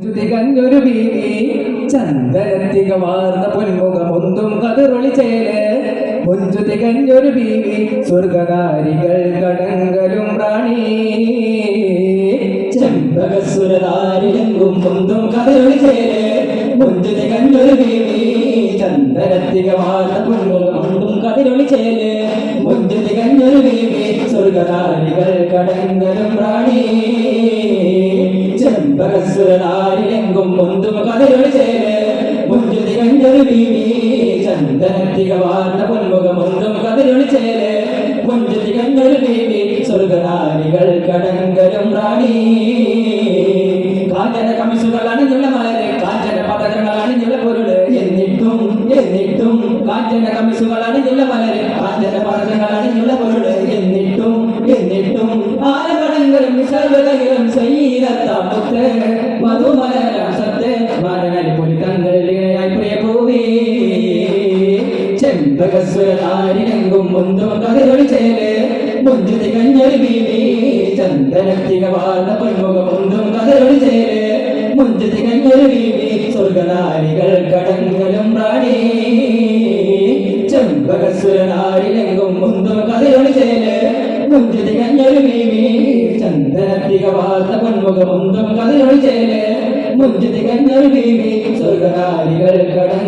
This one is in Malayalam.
തികഞ്ഞൊരു ബീവി ചന്ദനത്തികമാർന്ന പൊന്മുഖമൊന്തും കതിറൊളി ചേൽ. മുഞ്ചു കടങ്കലും റാണി ചെമ്പകസുരതാരിലെങ്കും മുന്തും കതിറൊളി ചേൽ. മുഞ്ചു തികഞ്ഞൊരു ബീവി ചന്ദനത്തികമാർന്ന പൊന്മുഖമൊന്തും കതിരൊളി ചേൽ. മുഞ്ചു തികഞ്ഞൊരു ബീവി സ്വർഗകാരികൾ കടങ്കലും റാണി ചെമ്പകസുരനാരിലെങ്കും മുന്തും കഥയൊളി ചേര്. മുഞ്ചു തികഞ്ഞൊരു ബീവി ചന്ദനത്തിക വാർന്ന പൊന്മുഖ മുന്തും കഥയൊളി ചേര്. മുഞ്ചു തികഞ്ഞൊരു ബീവി സ്വർഗനാരികൾ കടങ്കലും റാണി. കാഞ്ചന കമിസുകൾ അണിഞ്ഞുള്ള മലരെ കാഞ്ചന പതകങ്ങൾ അണിഞ്ഞുള്ള പൊരുൾ. എന്നിട്ടും എന്നിട്ടും കാഞ്ചന കമിസുകൾ അണിഞ്ഞുള്ള മലരെ ആരപടങ്ങളും സർവകലും മധുമല രാസത്തെ സത്ത് മരങ്ങളിൽ പൊലിതങ്ങളിലായി പ്രിയ പൂവേ ചെമ്പകസ്വരാരിലെങ്കും മുന്തും കഥകളി ചേൽ മുഞ്ചു തികഞ്ഞൊരു ബീവി ചന്ദനത്തിക വാർന്ന പൊന്മുഖ മുന്തും കഥകളി ചേൽ മുഞ്ചു തികഞ്ഞൊരു ബീവി സ്വർഗനാരികൾ കടങ്കലും പ്രാണി. ചെമ്പകസ്വരനാരിലെങ്കും മുന്തും കഥകളി ചേൽ മുഞ്ചു ചന്ദനത്തിക വാർത്ത പൊന്മുഖ മുഞ്ചിതി തികഞ്ഞൊരു ബീവി സ്വർഗനാരികൾ റാണി